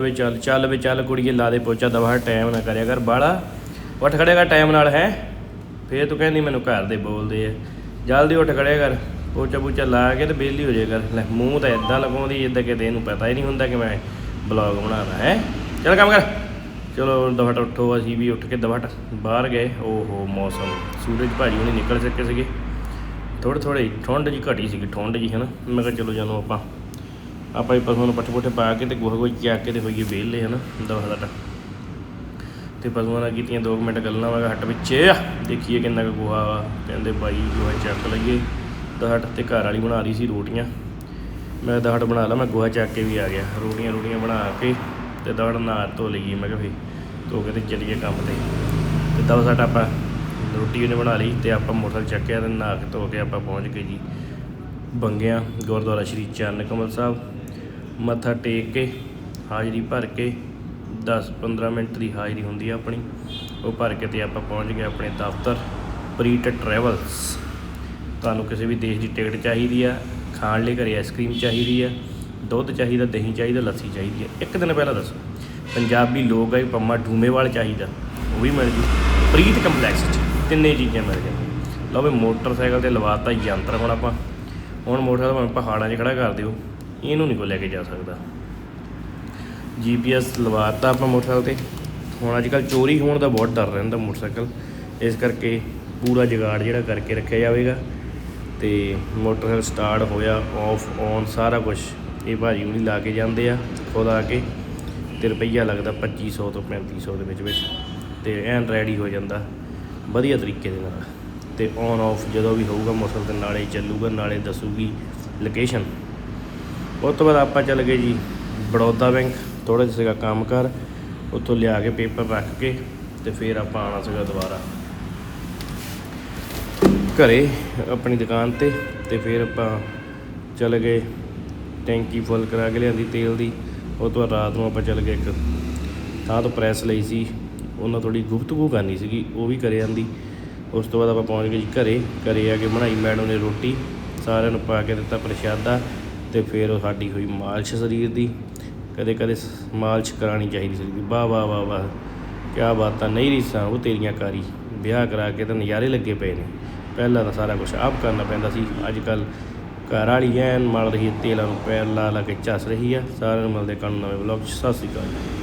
ਵੇ ਚੱਲ ਚੱਲ ਵੇ ਚੱਲ ਕੁੜੀਏ, ਲਾ ਦੇ ਪੋਚਾ ਦਵਾ ਟਾਈਮ ਨਾ ਕਰਿਆ ਕਰ। ਬਾਲਾ, ਉੱਠ ਖੜੇਗਾ ਟਾਈਮ ਨਾਲ, ਹੈ? ਫੇਰ ਤੂੰ ਕਹਿੰਦੀ ਮੈਨੂੰ ਘਰ ਦੇ ਬੋਲਦੇ ਆ। ਜਲਦੀ ਉੱਠ ਖੜਿਆ ਕਰ, ਪੋਚਾ ਪੋਚਾ ਲਾ ਕੇ ਤੇ ਬੇਲੀ ਹੋ ਜਾਇਆ ਕਰ। ਲੈ, ਮੂੰਹ ਤਾਂ ਇਦਾਂ ਲਗਾਉਂਦੀ ਜਿੱਦਾਂ ਕਿ ਇਹਨੂੰ ਪਤਾ ਹੀ ਨਹੀਂ ਹੁੰਦਾ ਕਿ ਮੈਂ ਬਲੌਗ ਬਣਾਉਣਾ, ਹੈ? ਚੱਲ ਕੰਮ ਕਰ। ਚਲੋ, ਦਵਟ ਉੱਠੋ, ਅਸੀਂ ਵੀ ਉੱਠ ਕੇ ਦਵਟ ਬਾਹਰ ਗਏ। ਓਹੋ, ਮੌਸਮ। ਸੂਰਜ ਭਾਜੀ ਹੁਣੀ ਨਿਕਲ ਸਕੇ ਸੀਗੇ। ਥੋੜੇ ਥੋੜੇ ਠੰਡ ਜੀ ਘਟੀ ਸੀਗੀ, ਠੰਡ ਜੀ ਹਨਾ? ਮੈਂ ਕਿਹਾ ਚਲੋ, ਜਾਨੋ ਆਪਾਂ ਆਪਾਂ ਹੀ ਪਸ਼ੂਆਂ ਨੂੰ ਪੱਠੇ ਪੁੱਠੇ ਪਾ ਕੇ ਤੇ ਗੋਹਾ ਗੋਹਾ ਚੱਕ ਕੇ ਤੇ ਹੋਈਏ ਵਿਹਲੇ, ਹਨਾ? ਦਵਾ ਦਾ ਤੇ ਪਸ਼ੂਆਂ ਨਾਲ ਕੀਤੀਆਂ 2 ਮਿੰਟ ਗੱਲਾਂ ਵਾਗਾ ਹੱਟ ਵਿੱਚ ਦੇਖੀਏ ਕਿੰਨਾ ਕੁ ਗੋਹਾ ਵਾ। ਕਹਿੰਦੇ ਬਾਈ ਗੋਹਾ ਚੱਕ ਲਈਏ। ਦਹਟ ਤੇ ਘਰ ਵਾਲੀ ਬਣਾ ਰਹੀ ਸੀ ਰੋਟੀਆਂ। ਮੈਂ ਦਹਟ ਬਣਾ ਲਾ, ਮੈਂ ਗੋਹਾ ਚੱਕ ਕੇ ਵੀ ਆ ਗਿਆ। ਰੋਟੀਆਂ ਰੋਟੀਆਂ ਬਣਾ ਕੇ ਤੇ ਦਹੜ ਨਹਾ ਧੋ ਲਈਏ। ਮੈਂ ਕਿਹਾ ਫੇ ਧੋ ਕੇ ਤੇ ਚੱਲੀਏ ਕੰਮ ਤੇ। ਤੇ ਦਵਾ ਸਾਡਾ ਆਪਾਂ ਰੋਟੀ ਉਹਨੇ ਬਣਾ ਲਈ ਤੇ ਆਪਾਂ ਮੋਟਰਸਾਈਕਲ ਚੱਕਿਆ ਤੇ ਨਹਾ ਕੇ ਧੋ ਕੇ ਆਪਾਂ ਪਹੁੰਚ ਗਏ ਜੀ। ਬੰਗਿਆ, ਗੁਰਦੁਆਰਾ ਸ਼੍ਰੀ ਚਰਨ ਕਮਲ ਸਾਹਿਬ। ਮੱਥਾ ਟੇਕ ਕੇ, ਹਾਜ਼ਰੀ ਭਰ ਕੇ 10-15 ਮਿੰਟ ਦੀ ਹਾਜ਼ਰੀ ਹੁੰਦੀ ਆ ਆਪਣੀ। ਉਹ ਭਰ ਕੇ ਤੇ ਆਪਾਂ ਪਹੁੰਚ ਗਏ ਆਪਣੇ ਦਫ਼ਤਰ ਪ੍ਰੀਟ ਟਰੈਵਲਸ। ਤੁਹਾਨੂੰ ਕਿਸੇ ਵੀ ਦੇਸ਼ ਦੀ ਟਿਕਟ ਚਾਹੀਦੀ ਆ, ਖਾਣ ਲਈ ਘਰੇ ਆਈਸਕ੍ਰੀਮ ਚਾਹੀਦੀ ਆ, ਦੁੱਧ ਚਾਹੀਦਾ, ਦਹੀਂ ਚਾਹੀਦਾ, ਲੱਸੀ ਚਾਹੀਦੀ ਆ। ਇੱਕ ਦਿਨ ਪਹਿਲਾਂ ਦੱਸੋ, ਪੰਜਾਬੀ ਲੋਕ ਆ ਪੰਮਾ ਢੂਮੇਵਾਲ ਚਾਹੀਦਾ, ਉਹ ਵੀ ਮਿਲ ਜੂ। ਪ੍ਰੀਤ ਕੰਪਲੈਕਸ 'ਚ ਤਿੰਨੇ ਚੀਜ਼ਾਂ ਮਿਲ ਜਾਂਦੀਆਂ ਲਓ ਵੀ ਮੋਟਰਸਾਈਕਲ ਤੇ ਲਵਾਤਾ ਯੰਤਰ ਹੁਣ ਆਪਾਂ। ਹੁਣ ਮੋਟਰਸਾਈਕਲ ਭਾਵੇਂ ਪਹਾੜਾਂ 'ਚ ਖੜਾ ਕਰ ਦਿਓ। ਇਹਨੂੰ ਨਹੀਂ ਕੋਈ ਲੈ ਕੇ ਜਾ ਸਕਦਾ। ਜੀਪੀਐਸ ਲਵਾਤਾ ਆਪਾਂ ਮੋਟਰਸਾਈਕਲ ਤੇ। ਹੁਣ ਅੱਜ ਕੱਲ ਚੋਰੀ ਹੋਣ ਦਾ ਬਹੁਤ ਡਰ ਰਹਿੰਦਾ ਮੋਟਰਸਾਈਕਲ। ਇਸ ਕਰਕੇ ਪੂਰਾ ਜੁਗਾੜ ਜਿਹੜਾ ਕਰਕੇ ਰੱਖਿਆ ਜਾਵੇਗਾ। ਤੇ ਮੋਟਰਸਾਈਕਲ ਸਟਾਰਟ ਹੋਇਆ ਆਫ ਔਨ ਸਾਰਾ ਕੁਝ ਇਹ ਭਾਜੀ ਨੂੰ ਲਾ ਕੇ ਜਾਂਦੇ ਆ, ਖੁਦ ਆ ਕੇ। ਤੇ ਰੁਪਈਆ ਲੱਗਦਾ 2500 ਤੋਂ 3500 ਦੇ ਵਿੱਚ ਵਿੱਚ ਤੇ ਐਨ ਰੈਡੀ ਹੋ ਜਾਂਦਾ। ਵਧੀਆ ਤਰੀਕੇ ਦੇ ਨਾਲ। ਤੇ ਔਨ ਆਫ ਜਦੋਂ ਵੀ ਹੋਊਗਾ, ਮੋਟਰਸਾਈਕਲ ਤੇ ਨਾਲੇ ਚੱਲੂਗਾ, ਨਾਲੇ ਦੱਸੂਗੀ ਲੋਕੇਸ਼ਨ ਉਸ ਤੋਂ ਬਾਅਦ ਆਪਾਂ ਚੱਲ ਗਏ ਜੀ ਬੜੌਦਾ ਬੈਂਕ ਥੋੜਾ ਜਿਹਾ ਸੀਗਾ ਕੰਮ ਕਰ, ਉੱਥੋਂ ਲਿਆ ਕੇ ਪੇਪਰ ਰੱਖ ਕੇ ਤੇ ਫਿਰ ਆਪਾਂ ਆਣਾ ਸੀਗਾ ਦੁਬਾਰਾ। ਘਰੇ ਆਪਣੀ ਦੁਕਾਨ ਤੇ ਤੇ ਫਿਰ ਆਪਾਂ ਚਲੇ ਗਏ ਟੈਂਕੀ ਫੁੱਲ ਕਰਾ ਕੇ ਲਿਆਂਦੀ ਤੇਲ ਦੀ, ਉਹ ਤੋਂ ਬਾਅਦ ਰਾਤ ਨੂੰ ਆਪਾਂ ਚੱਲ ਗਏ ਇੱਕ ਥਾਂ ਤੋਂ ਪ੍ਰੈਸ ਲਈ ਸੀ, ਉਹਨਾਂ ਥੋੜੀ ਗੁਫ਼ਤਗੂ ਕਰਨੀ ਸੀਗੀ, ਉਹ ਵੀ ਕਰੇ ਜਾਂਦੀ ਉਸ ਤੋਂ ਬਾਅਦ ਆਪਾਂ ਪਹੁੰਚ ਗਏ ਜੀ ਘਰੇ ਘਰੇ ਆ ਕੇ ਬਣਾਈ ਮੈਡਮ ਨੇ ਰੋਟੀ, ਸਾਰਿਆਂ ਨੂੰ ਪਾ ਕੇ ਦਿੱਤਾ ਪ੍ਰਸ਼ਾਦਾ ਤੇ ਫਿਰ ਉਹ ਸਾਡੀ ਹੋਈ ਮਾਲਿਸ਼ ਸਰੀਰ ਦੀ। ਕਦੇ ਕਦੇ ਸ- ਮਾਲਿਸ਼ ਕਰਾਣੀ ਚਾਹੀਦੀ ਸੀ। ਵਾਹ ਵਾਹ ਵਾਹ ਵਾਹ, ਕਿਆ ਬਾਤਾਂ, ਨਹੀਂ ਰੀਸਾਂ, ਉਹ ਤੇਰੀਆਂ ਕਾਰੀ। ਵਿਆਹ ਕਰਾ ਕੇ ਤਾਂ ਨਜ਼ਾਰੇ ਲੱਗੇ ਪਏ ਨੇ। ਪਹਿਲਾਂ ਤਾਂ ਸਾਰਾ ਕੁਝ ਆਪ ਕਰਨਾ ਪੈਂਦਾ ਸੀ। ਅੱਜ ਕੱਲ ਘਰ ਵਾਲੀ ਐਨ ਮਲ ਰਹੀ ਤੇਲਾਂ ਨੂੰ ਪੈਰ ਲਾ ਲਾ ਕੇ ਚੱਸ ਰਹੀ ਆ ਸਾਰਿਆਂ ਨੂੰ ਮਿਲਦੇ ਕੱਲ ਨਵੇਂ ਵਲੌਗ ਸਤਿ ਸ਼੍ਰੀ ਅਕਾਲ।